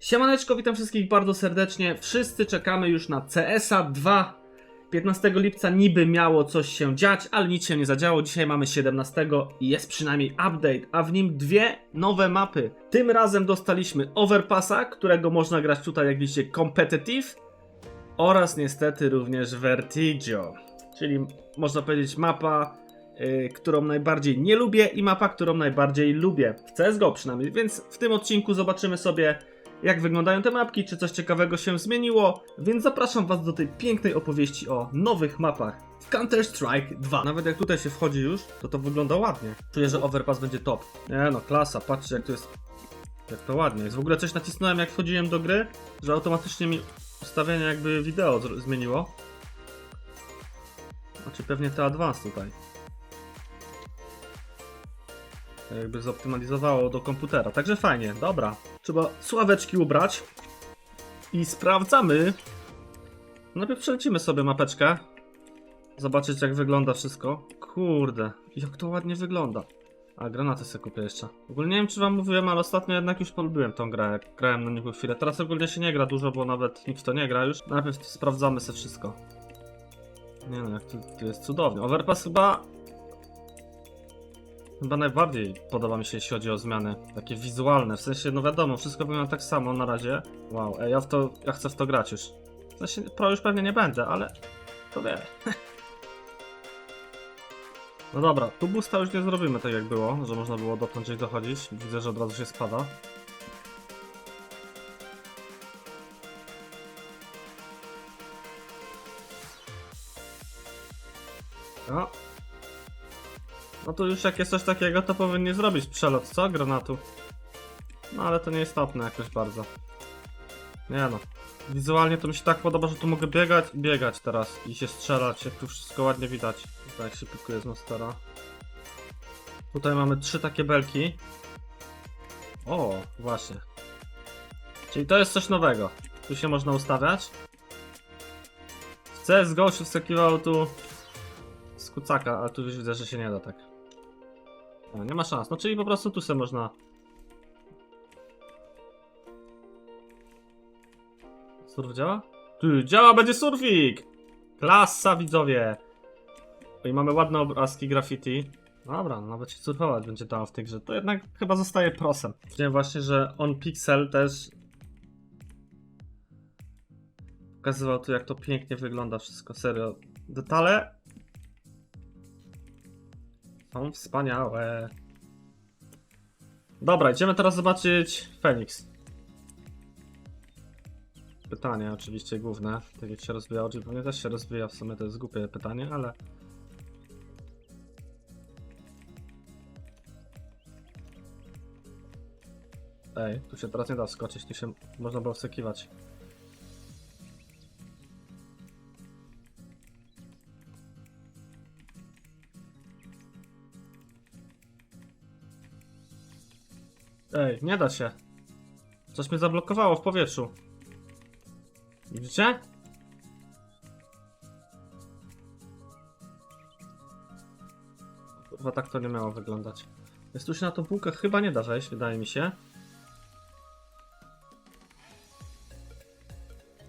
Siemaneczko, witam wszystkich bardzo serdecznie. Wszyscy czekamy już na CSA 2. 15 lipca niby miało coś się dziać, ale nic się nie zadziało. Dzisiaj mamy 17 i jest przynajmniej update, a w nim dwie nowe mapy. Tym razem dostaliśmy Overpassa, którego można grać tutaj jak widzicie Competitive oraz niestety również Vertigio, czyli można powiedzieć mapa, yy, którą najbardziej nie lubię i mapa, którą najbardziej lubię. W CSGO przynajmniej, więc w tym odcinku zobaczymy sobie jak wyglądają te mapki, czy coś ciekawego się zmieniło, więc zapraszam was do tej pięknej opowieści o nowych mapach w Counter-Strike 2. Nawet jak tutaj się wchodzi już, to to wygląda ładnie. Czuję, że Overpass będzie top. Nie no, klasa, patrzcie jak to jest, jak to ładnie jest. W ogóle coś nacisnąłem jak wchodziłem do gry, że automatycznie mi ustawienie jakby wideo zmieniło. Znaczy pewnie te Advanced tutaj. Jakby zoptymalizowało do komputera. Także fajnie, dobra. Trzeba sławeczki ubrać. I sprawdzamy. Najpierw przelecimy sobie mapeczkę. Zobaczyć jak wygląda wszystko. Kurde, jak to ładnie wygląda. A granaty sobie kupię jeszcze. Ogólnie nie wiem czy wam mówiłem, ale ostatnio jednak już polubiłem tą grę, jak grałem na niego chwilę. Teraz ogólnie się nie gra dużo, bo nawet nikt w to nie gra już. Najpierw sprawdzamy sobie wszystko. Nie no, jak tu, tu jest cudownie. Overpass chyba Chyba najbardziej podoba mi się, jeśli chodzi o zmiany takie wizualne. W sensie, no wiadomo, wszystko wygląda tak samo na razie. Wow, ej, ja w to, ja chcę w to grać już. W sensie, pro już pewnie nie będę, ale to wie. No dobra, tu boosta już nie zrobimy tak jak było, że można było dotąd gdzieś dochodzić. Widzę, że od razu się spada. No, no to już jak jest coś takiego, to powinni zrobić przelot, co? Granatu. No ale to nie istotne jakoś bardzo. Nie no. Wizualnie to mi się tak podoba, że tu mogę biegać i biegać teraz i się strzelać, jak tu wszystko ładnie widać. Jak się pikuje z monstera. Tutaj mamy trzy takie belki. O, właśnie. Czyli to jest coś nowego. Tu się można ustawiać. W CSGO się wskakiwało tu z kucaka, ale tu już widzę, że się nie da tak. No, nie ma szans. No czyli po prostu tu sobie można. Surf działa? Ty, działa, będzie surfik! Klasa, widzowie! I mamy ładne obrazki graffiti. Dobra, nawet się surfować będzie dało w tej grze. To jednak chyba zostaje prosem. Wiem właśnie, że on Pixel też pokazywał tu jak to pięknie wygląda wszystko. Serio. Detale są wspaniałe. Dobra, idziemy teraz zobaczyć Phoenix. Pytanie oczywiście główne, tak jak się rozwija, oczy pewnie też się rozwija, w sumie to jest głupie pytanie, ale... Ej, tu się teraz nie da skoczyć, tu się można było wskakiwać. Ej, nie da się. Coś mnie zablokowało w powietrzu. Widzicie? Kurwa, tak to nie miało wyglądać. Jest tu się na tą półkę chyba nie da wejść, wydaje mi się.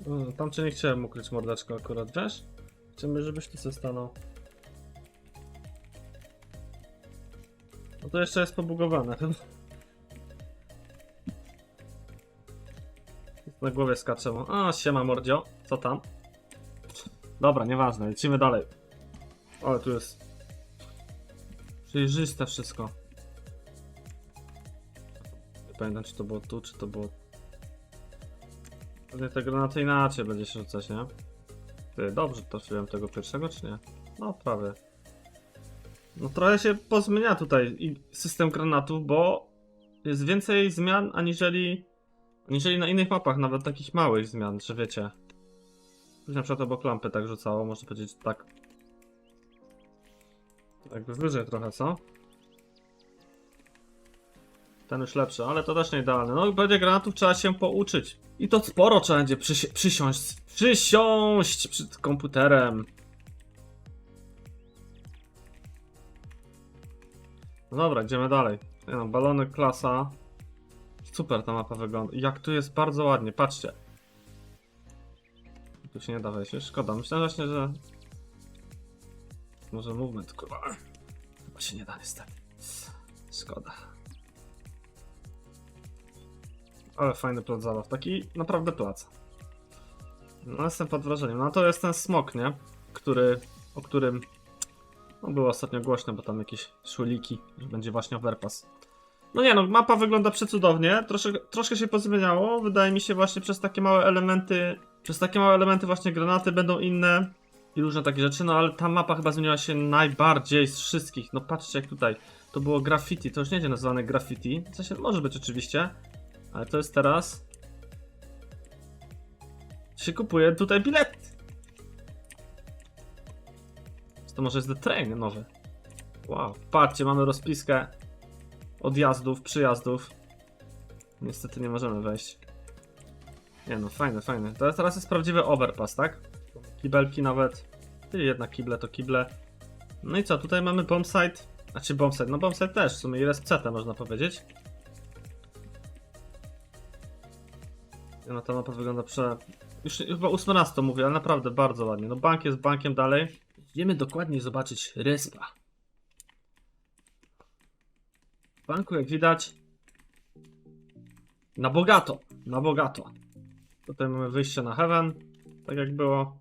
Mm, tam cię nie chciałem ukryć mordeczko akurat, wiesz? Chcemy, żebyś tu se stanął. No to jeszcze jest pobugowane chyba. Na głowie skacze mu. A, siema mordzio. Co tam? Dobra, nieważne, lecimy dalej. Ale tu jest... Przejrzyste wszystko. Nie pamiętam, czy to było tu, czy to było... Pewnie te granaty inaczej będzie się rzucać, nie? Ty, dobrze trafiłem tego pierwszego, czy nie? No, prawie. No trochę się pozmienia tutaj system granatów, bo jest więcej zmian aniżeli Aniżeli na innych mapach, nawet takich małych zmian, że wiecie. Tu na przykład obok lampy tak rzucało, można powiedzieć tak. Jakby wyżej trochę, co? Ten już lepszy, ale to też nie idealne. No będzie granatów trzeba się pouczyć. I to sporo trzeba będzie przysi przysiąść. Przysiąść przed komputerem. No dobra, idziemy dalej. Nie no, balony klasa. Super ta mapa wygląda. Jak tu jest bardzo ładnie, patrzcie. Tu się nie da wejść, szkoda. Myślałem właśnie, że... Może movement, kurwa. Chyba się nie da niestety. Szkoda. Ale fajny plac zabaw, taki naprawdę plac. No jestem pod wrażeniem. No to jest ten smok, nie? Który, o którym no, było ostatnio głośno, bo tam jakieś szuliki, że będzie właśnie overpass. No nie no, mapa wygląda przecudownie, troszkę, troszkę się pozmieniało, wydaje mi się właśnie przez takie małe elementy, przez takie małe elementy właśnie granaty będą inne i różne takie rzeczy, no ale ta mapa chyba zmieniła się najbardziej z wszystkich, no patrzcie jak tutaj, to było graffiti, to już nie będzie nazywane graffiti, w sensie może być oczywiście, ale to jest teraz, się kupuje tutaj bilet. To może jest The Train nowy. Wow, patrzcie, mamy rozpiskę odjazdów, przyjazdów. Niestety nie możemy wejść. Nie no, fajne, fajne. To teraz jest prawdziwy overpass, tak? Kibelki nawet. Czyli jednak kible to kible. No i co, tutaj mamy bombsite. Znaczy bombsite, no bombsite też, w sumie i respcetę można powiedzieć. No ta mapa wygląda prze... Już chyba 18 mówię, ale naprawdę bardzo ładnie. No bank jest bankiem dalej. Idziemy dokładnie zobaczyć respa. W banku jak widać na bogato, na bogato. Tutaj mamy wyjście na heaven, tak jak było.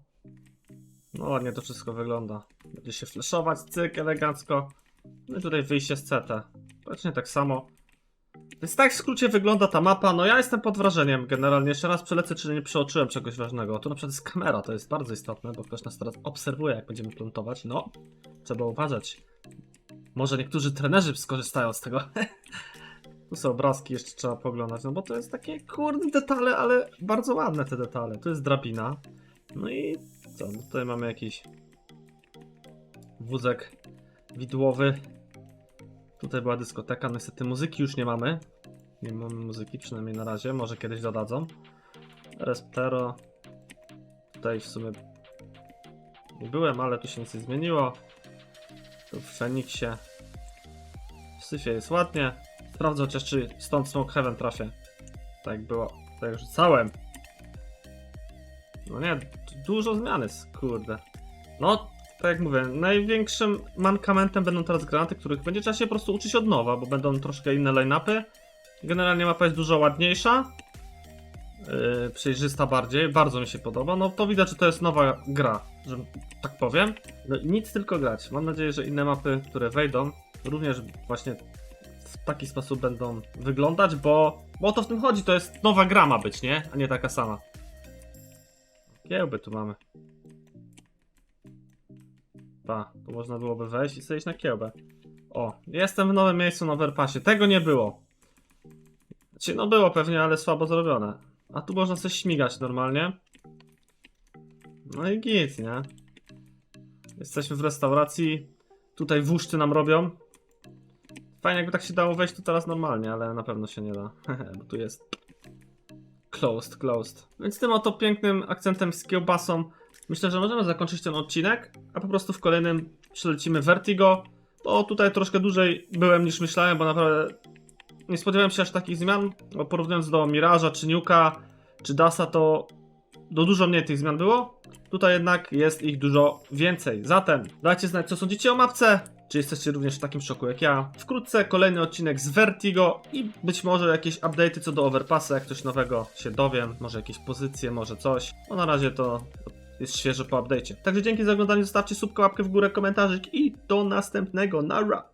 No ładnie to wszystko wygląda. Będzie się flashować, cyk, elegancko. No i tutaj wyjście z CT. Praktycznie tak samo. Więc tak w skrócie wygląda ta mapa. No ja jestem pod wrażeniem generalnie. Jeszcze raz przelecę, czy nie przeoczyłem czegoś ważnego. Tu na przykład jest kamera, to jest bardzo istotne, bo ktoś nas teraz obserwuje, jak będziemy plantować. No, trzeba uważać. Może niektórzy trenerzy skorzystają z tego. tu są obrazki, jeszcze trzeba poglądać, no bo to jest takie kurde detale, ale bardzo ładne te detale. Tu jest drabina. No i co? No Tutaj mamy jakiś wózek widłowy. Tutaj była dyskoteka, no niestety muzyki już nie mamy. Nie mamy muzyki, przynajmniej na razie, może kiedyś dodadzą. Respero. Tutaj w sumie nie byłem, ale tu się nic nie zmieniło. Tu w Feniksie. W Syfie jest ładnie. Sprawdzę chociaż czy stąd Smoke Heaven trafię. Tak było. Tak rzucałem. No nie, du- dużo zmian jest, kurde. No, tak jak mówię, największym mankamentem będą teraz granaty, których będzie trzeba się po prostu uczyć od nowa, bo będą troszkę inne line-upy. Generalnie mapa jest dużo ładniejsza. Yy, przejrzysta bardziej, bardzo mi się podoba. No to widać, że to jest nowa gra, że tak powiem. No nic tylko grać. Mam nadzieję, że inne mapy, które wejdą, również właśnie w taki sposób będą wyglądać, bo, bo o to w tym chodzi, to jest nowa gra ma być, nie? A nie taka sama. Kiełby tu mamy. Pa, tu można byłoby wejść i sobie na kiełbę. O, jestem w nowym miejscu na overpassie. Tego nie było. Znaczy, no było pewnie, ale słabo zrobione. A tu można coś śmigać normalnie. No i git, nie? Jesteśmy w restauracji. Tutaj wóżty nam robią. Fajnie jakby tak się dało wejść tu teraz normalnie, ale na pewno się nie da. Bo tu jest closed, closed. Więc tym oto pięknym akcentem z kiełbasą myślę, że możemy zakończyć ten odcinek, a po prostu w kolejnym przelecimy Vertigo, bo tutaj troszkę dłużej byłem niż myślałem, bo naprawdę nie spodziewałem się aż takich zmian, bo porównując do Miraża, czy Nuka, czy Dasa, to do dużo mniej tych zmian było. Tutaj jednak jest ich dużo więcej. Zatem dajcie znać, co sądzicie o mapce. Czy jesteście również w takim szoku jak ja? Wkrótce kolejny odcinek z Vertigo i być może jakieś update'y co do Overpassa, jak coś nowego się dowiem, może jakieś pozycje, może coś. No na razie to jest świeże po update'cie. Także dzięki za oglądanie, zostawcie subkę, łapkę w górę, komentarzyk i do następnego. Nara!